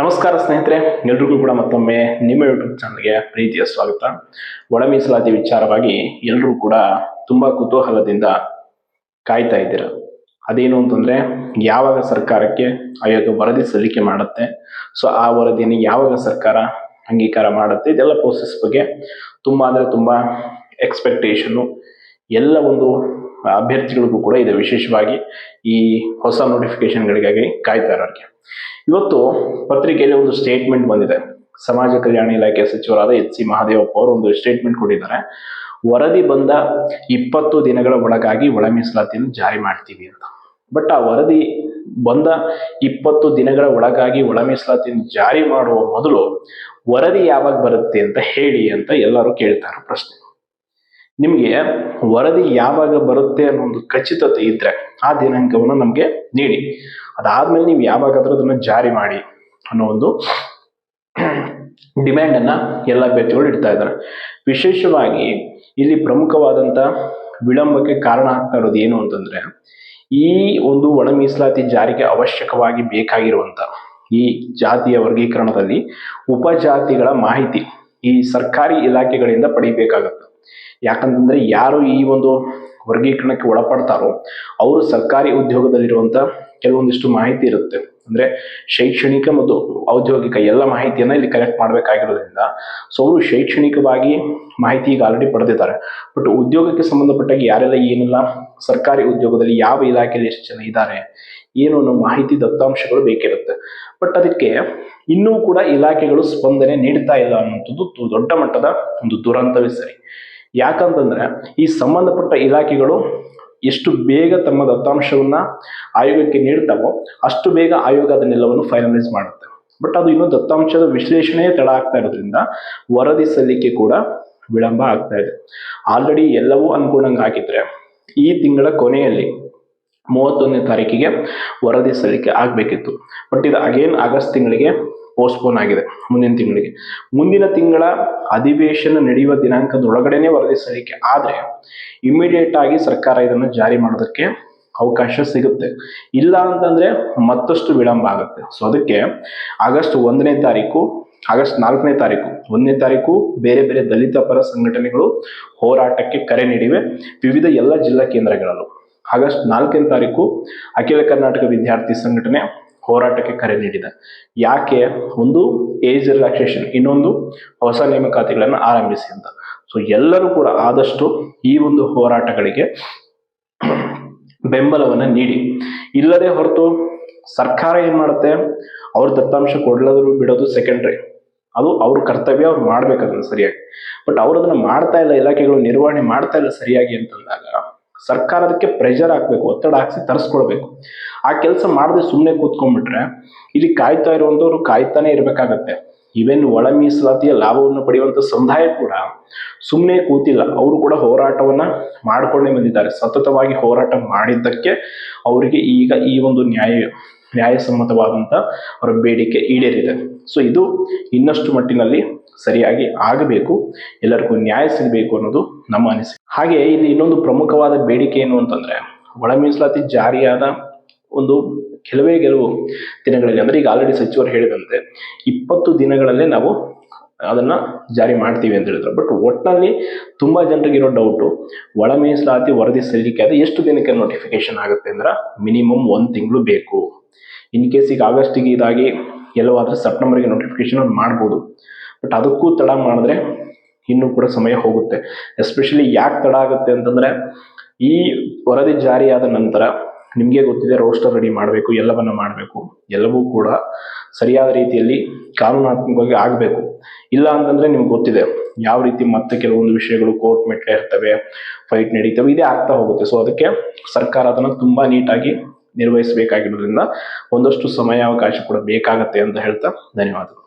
ನಮಸ್ಕಾರ ಸ್ನೇಹಿತರೆ, ಎಲ್ರಿಗೂ ಕೂಡ ಮತ್ತೊಮ್ಮೆ ನಿಮ್ಮ ಯೂಟ್ಯೂಬ್ ಚಾನಲ್ಗೆ ಪ್ರೀತಿಯ ಸ್ವಾಗತ. ಒಳ ಮೀಸಲಾತಿ ವಿಚಾರವಾಗಿ ಎಲ್ಲರೂ ಕೂಡ ತುಂಬಾ ಕುತೂಹಲದಿಂದ ಕಾಯ್ತಾ ಇದ್ದೀರ? ಅದೇನು ಅಂತಂದ್ರೆ, ಯಾವಾಗ ಸರ್ಕಾರಕ್ಕೆ ಆಯೋಗ ವರದಿ ಸಲ್ಲಿಕೆ ಮಾಡುತ್ತೆ, ಸೊ ಆ ವರದಿಯನ್ನು ಯಾವಾಗ ಸರ್ಕಾರ ಅಂಗೀಕಾರ ಮಾಡುತ್ತೆ, ಇದೆಲ್ಲ ಪ್ರೋಸೆಸ್ ಬಗ್ಗೆ ತುಂಬಾ ಅಂದ್ರೆ ತುಂಬಾ ಎಕ್ಸ್ಪೆಕ್ಟೇಷನ್ನು ಎಲ್ಲ ಒಂದು ಅಭ್ಯರ್ಥಿಗಳಿಗೂ ಕೂಡ ಇದೆ. ವಿಶೇಷವಾಗಿ ಈ ಹೊಸ ನೋಟಿಫಿಕೇಶನ್ಗಳಿಗಾಗಿ ಕಾಯ್ತಾ ಇರೋರಿಗೆ. ಇವತ್ತು ಪತ್ರಿಕೆಯಲ್ಲಿ ಒಂದು ಸ್ಟೇಟ್ಮೆಂಟ್ ಬಂದಿದೆ. ಸಮಾಜ ಕಲ್ಯಾಣ ಇಲಾಖೆ ಸಚಿವರಾದ ಎಚ್ ಸಿ ಮಹಾದೇವಪ್ಪ ಅವರು ಒಂದು ಸ್ಟೇಟ್ಮೆಂಟ್ ಕೊಟ್ಟಿದ್ದಾರೆ. ವರದಿ ಬಂದ ಇಪ್ಪತ್ತು ದಿನಗಳ ಒಳಗಾಗಿ ಒಳ ಮೀಸಲಾತಿಯನ್ನು ಜಾರಿ ಮಾಡ್ತೀವಿ ಅಂತ. ಬಟ್ ಆ ವರದಿ ಬಂದ ಇಪ್ಪತ್ತು ದಿನಗಳ ಒಳಗಾಗಿ ಒಳ ಮೀಸಲಾತಿಯನ್ನು ಜಾರಿ ಮಾಡುವ ಮೊದಲು ವರದಿ ಯಾವಾಗ ಬರುತ್ತೆ ಅಂತ ಹೇಳಿ ಅಂತ ಎಲ್ಲರೂ ಕೇಳ್ತಾರೆ ಪ್ರಶ್ನೆ. ನಿಮಗೆ ವರದಿ ಯಾವಾಗ ಬರುತ್ತೆ ಅನ್ನೋ ಒಂದು ಖಚಿತತೆ ಇದ್ರೆ ಆ ದಿನಾಂಕವನ್ನು ನಮಗೆ ನೀಡಿ. ಅದಾದ್ಮೇಲೆ ನೀವು ಯಾವಾಗಾದ್ರೂ ಅದನ್ನು ಜಾರಿ ಮಾಡಿ ಅನ್ನೋ ಒಂದು ಡಿಮ್ಯಾಂಡ್ ಅನ್ನ ಎಲ್ಲ ಅಭ್ಯರ್ಥಿಗಳು ಇಡ್ತಾ ಇದ್ದಾರೆ. ವಿಶೇಷವಾಗಿ ಇಲ್ಲಿ ಪ್ರಮುಖವಾದಂತ ವಿಳಂಬಕ್ಕೆ ಕಾರಣ ಆಗ್ತಾ ಇರೋದು ಏನು ಅಂತಂದ್ರೆ, ಈ ಒಂದು ಒಣ ಮೀಸಲಾತಿ ಜಾರಿಗೆ ಅವಶ್ಯಕವಾಗಿ ಬೇಕಾಗಿರುವಂತ ಈ ಜಾತಿಯ ವರ್ಗೀಕರಣದಲ್ಲಿ ಉಪಜಾತಿಗಳ ಮಾಹಿತಿ ಈ ಸರ್ಕಾರಿ ಇಲಾಖೆಗಳಿಂದ ಪಡಿಬೇಕಾಗತ್ತೆ. ಯಾಕಂತಂದ್ರೆ ಯಾರು ಈ ಒಂದು ವರ್ಗೀಕರಣಕ್ಕೆ ಒಳಪಡ್ತಾರೋ ಅವರು ಸರ್ಕಾರಿ ಉದ್ಯೋಗದಲ್ಲಿರುವಂತ ಕೆಲವೊಂದಿಷ್ಟು ಮಾಹಿತಿ ಇರುತ್ತೆ. ಅಂದ್ರೆ ಶೈಕ್ಷಣಿಕ ಮತ್ತು ಔದ್ಯೋಗಿಕ ಎಲ್ಲ ಮಾಹಿತಿಯನ್ನ ಇಲ್ಲಿ ಕಲೆಕ್ಟ್ ಮಾಡಬೇಕಾಗಿರೋದ್ರಿಂದ ಸೊ ಅವರು ಶೈಕ್ಷಣಿಕವಾಗಿ ಮಾಹಿತಿ ಈಗ ಆಲ್ರೆಡಿ ಪಡೆದಿದ್ದಾರೆ. ಬಟ್ ಉದ್ಯೋಗಕ್ಕೆ ಸಂಬಂಧಪಟ್ಟಾಗಿ ಯಾರೆಲ್ಲ ಏನೆಲ್ಲ ಸರ್ಕಾರಿ ಉದ್ಯೋಗದಲ್ಲಿ ಯಾವ ಇಲಾಖೆಯಲ್ಲಿ ಎಷ್ಟು ಜನ ಇದ್ದಾರೆ, ಏನು ಅನ್ನೋ ಮಾಹಿತಿ ದತ್ತಾಂಶಗಳು ಬೇಕಿರುತ್ತೆ. ಬಟ್ ಅದಕ್ಕೆ ಇನ್ನೂ ಕೂಡ ಇಲಾಖೆಗಳು ಸ್ಪಂದನೆ ನೀಡ್ತಾ ಇಲ್ಲ ಅನ್ನುವಂಥದ್ದು ದೊಡ್ಡ ಮಟ್ಟದ ಒಂದು ದುರಂತವೇ ಸರಿ. ಯಾಕಂತಂದ್ರೆ ಈ ಸಂಬಂಧಪಟ್ಟ ಇಲಾಖೆಗಳು ಎಷ್ಟು ಬೇಗ ತಮ್ಮ ದತ್ತಾಂಶವನ್ನ ಆಯೋಗಕ್ಕೆ ನೀಡ್ತಾವೋ ಅಷ್ಟು ಬೇಗ ಆಯೋಗ ಅದನ್ನೆಲ್ಲವನ್ನು ಫೈನಲೈಸ್ ಮಾಡುತ್ತೆ. ಬಟ್ ಅದು ಇನ್ನೂ ದತ್ತಾಂಶದ ವಿಶ್ಲೇಷಣೆ ತಡ ಆಗ್ತಾ ಇರೋದ್ರಿಂದ ವರದಿ ಸಲ್ಲಿಕೆ ಕೂಡ ವಿಳಂಬ ಆಗ್ತಾ ಇದೆ. ಆಲ್ರೆಡಿ ಎಲ್ಲವೂ ಅನ್ಕೊಂಡಂಗೆ ಆಗಿದ್ರೆ ಈ ತಿಂಗಳ ಕೊನೆಯಲ್ಲಿ ಮೂವತ್ತೊಂದನೇ ತಾರೀಕಿಗೆ ವರದಿ ಸಲ್ಲಿಕೆ ಆಗಬೇಕಿತ್ತು. ಬಟ್ ಇದು ಅಗೇನ್ ಆಗಸ್ಟ್ ತಿಂಗಳಿಗೆ ಪೋಸ್ಟ್ಪೋನ್ ಆಗಿದೆ ಮುಂದಿನ ತಿಂಗಳಿಗೆ. ಮುಂದಿನ ತಿಂಗಳ ಅಧಿವೇಶನ ನಡೆಯುವ ದಿನಾಂಕದೊಳಗಡೆನೆ ವರದಿ ಸಲ್ಲಿಕೆ. ಆದರೆ ಇಮಿಡಿಯೇಟ್ ಆಗಿ ಸರ್ಕಾರ ಇದನ್ನು ಜಾರಿ ಮಾಡೋದಕ್ಕೆ ಅವಕಾಶ ಸಿಗುತ್ತೆ. ಇಲ್ಲ ಅಂತಂದ್ರೆ ಮತ್ತಷ್ಟು ವಿಳಂಬ ಆಗುತ್ತೆ. ಸೊ ಅದಕ್ಕೆ ಆಗಸ್ಟ್ ಒಂದನೇ ತಾರೀಕು, ಆಗಸ್ಟ್ ನಾಲ್ಕನೇ ತಾರೀಕು, ಒಂದನೇ ತಾರೀಕು ಬೇರೆ ಬೇರೆ ದಲಿತ ಪರ ಸಂಘಟನೆಗಳು ಹೋರಾಟಕ್ಕೆ ಕರೆ ನೀಡಿವೆ ವಿವಿಧ ಎಲ್ಲ ಜಿಲ್ಲಾ ಕೇಂದ್ರಗಳಲ್ಲೂ. ಆಗಸ್ಟ್ ನಾಲ್ಕನೇ ತಾರೀಕು ಅಖಿಲ ಕರ್ನಾಟಕ ವಿದ್ಯಾರ್ಥಿ ಸಂಘಟನೆ ಹೋರಾಟಕ್ಕೆ ಕರೆ ನೀಡಿದೆ. ಯಾಕೆ? ಒಂದು, ಏಜ್ ರಿಲ್ಯಾಕ್ಸೇಷನ್. ಇನ್ನೊಂದು, ಹೊಸ ನೇಮಕಾತಿಗಳನ್ನು ಆರಂಭಿಸಿ ಅಂತ. ಸೊ ಎಲ್ಲರೂ ಕೂಡ ಆದಷ್ಟು ಈ ಒಂದು ಹೋರಾಟಗಳಿಗೆ ಬೆಂಬಲವನ್ನ ನೀಡಿ. ಇಲ್ಲದೆ ಹೊರತು ಸರ್ಕಾರ ಏನ್ ಮಾಡುತ್ತೆ? ಅವ್ರ ದತ್ತಾಂಶ ಕೊಡ್ಲಾದ್ರು ಬಿಡೋದು ಸೆಕೆಂಡ್ರಿ ಅದು ಅವ್ರ ಕರ್ತವ್ಯ, ಅವ್ರು ಮಾಡ್ಬೇಕು ಸರಿಯಾಗಿ. ಬಟ್ ಅವ್ರು ಅದನ್ನ ಮಾಡ್ತಾ ಇಲ್ಲ, ಇಲಾಖೆಗಳು ನಿರ್ವಹಣೆ ಮಾಡ್ತಾ ಇಲ್ಲ ಸರಿಯಾಗಿ ಅಂತಂದಾಗ ಸರ್ಕಾರ ಅದಕ್ಕೆ ಪ್ರೆಷರ್ ಹಾಕ್ಬೇಕು, ಒತ್ತಡ ಹಾಕಿಸಿ ತರಿಸ್ಕೊಳ್ಬೇಕು. ಆ ಕೆಲಸ ಮಾಡದೆ ಸುಮ್ಮನೆ ಕೂತ್ಕೊಂಡ್ಬಿಟ್ರೆ ಇಲ್ಲಿ ಕಾಯ್ತಾ ಇರುವಂತವ್ರು ಕಾಯ್ತಾನೆ ಇರಬೇಕಾಗತ್ತೆ. ಇವೆನ್ ಒಳ ಮೀಸಲಾತಿಯ ಲಾಭವನ್ನು ಪಡೆಯುವಂತ ಸಮುದಾಯ ಕೂಡ ಸುಮ್ಮನೆ ಕೂತಿಲ್ಲ. ಅವರು ಕೂಡ ಹೋರಾಟವನ್ನ ಮಾಡ್ಕೊಂಡೇ ಬಂದಿದ್ದಾರೆ. ಸತತವಾಗಿ ಹೋರಾಟ ಮಾಡಿದ್ದಕ್ಕೆ ಅವರಿಗೆ ಈಗ ಈ ಒಂದು ನ್ಯಾಯ. ನ್ಯಾಯಸಮ್ಮತವಾದಂತ ಅವರ ಬೇಡಿಕೆ ಈಡೇರಿದೆ. ಸೊ ಇದು ಇನ್ನಷ್ಟು ಮಟ್ಟಿನಲ್ಲಿ ಸರಿಯಾಗಿ ಆಗಬೇಕು. ಎಲ್ಲರಿಗೂ ನ್ಯಾಯ ಸಿಗಬೇಕು ಅನ್ನೋದು ನಮ್ಮ ಅನಿಸಿಕೆ. ಹಾಗೆ ಇಲ್ಲಿ ಇನ್ನೊಂದು ಪ್ರಮುಖವಾದ ಬೇಡಿಕೆ ಏನು ಅಂತಂದ್ರೆ, ಒಳ ಮೀಸಲಾತಿ ಜಾರಿಯಾದ ಒಂದು ಕೆಲವೇ ಕೆಲವು ದಿನಗಳಲ್ಲಿ, ಅಂದ್ರೆ ಈಗ ಆಲ್ರೆಡಿ ಸಚಿವರು ಹೇಳಿದಂತೆ, ಇಪ್ಪತ್ತು ದಿನಗಳಲ್ಲೇ ನಾವು ಅದನ್ನ ಜಾರಿ ಮಾಡ್ತೀವಿ ಅಂತ ಹೇಳಿದ್ರು. ಬಟ್ ಒಟ್ಟಿನಲ್ಲಿ ತುಂಬಾ ಜನರಿಗೆ ಇರೋ ಡೌಟು ಒಳ ಮೀಸಲಾತಿ ವರದಿ ಸಲ್ಲಿಕೆ ಅದು ಎಷ್ಟು ದಿನಕ್ಕೆ ನೋಟಿಫಿಕೇಶನ್ ಆಗುತ್ತೆ ಅಂದ್ರೆ ಮಿನಿಮಮ್ ಒಂದು ತಿಂಗಳು ಬೇಕು. ಇನ್ ಕೇಸ್ ಈಗ ಆಗಸ್ಟಿಗೆ ಇದಾಗಿ ಎಲ್ಲವಾದ್ರೆ ಸೆಪ್ಟೆಂಬರ್ಗೆ ನೋಟಿಫಿಕೇಶನ್ ಮಾಡ್ಬೋದು. ಬಟ್ ಅದಕ್ಕೂ ತಡ ಮಾಡಿದ್ರೆ ಇನ್ನೂ ಕೂಡ ಸಮಯ ಹೋಗುತ್ತೆ. ಎಸ್ಪೆಷಲಿ ಯಾಕೆ ತಡ ಆಗುತ್ತೆ ಅಂತಂದ್ರೆ ಈ ವರದಿ ಜಾರಿಯಾದ ನಂತರ ನಿಮಗೆ ಗೊತ್ತಿದೆ ರೋಸ್ಟರ್ ರೆಡಿ ಮಾಡಬೇಕು, ಎಲ್ಲವನ್ನ ಮಾಡಬೇಕು. ಎಲ್ಲವೂ ಕೂಡ ಸರಿಯಾದ ರೀತಿಯಲ್ಲಿ ಕಾನೂನಾತ್ಮಕವಾಗಿ ಆಗಬೇಕು. ಇಲ್ಲ ಅಂತಂದ್ರೆ ನಿಮ್ಗೆ ಗೊತ್ತಿದೆ ಯಾವ ರೀತಿ ಮತ್ತೆ ಕೆಲವೊಂದು ವಿಷಯಗಳು ಕೋರ್ಟ್ ಮೆಟ್ಲೆ ಇರ್ತವೆ ಫೈಟ್ ನಡೀತವೆ, ಇದೇ ಆಗ್ತಾ ಹೋಗುತ್ತೆ. ಸೊ ಅದಕ್ಕೆ ಸರ್ಕಾರ ಅದನ್ನು ತುಂಬಾ ನೀಟಾಗಿ ನಿರ್ವಹಿಸಬೇಕಾಗಿರೋದ್ರಿಂದ ಒಂದಷ್ಟು ಸಮಯಾವಕಾಶ ಕೂಡ ಬೇಕಾಗತ್ತೆ ಅಂತ ಹೇಳ್ತಾ ಧನ್ಯವಾದಗಳು.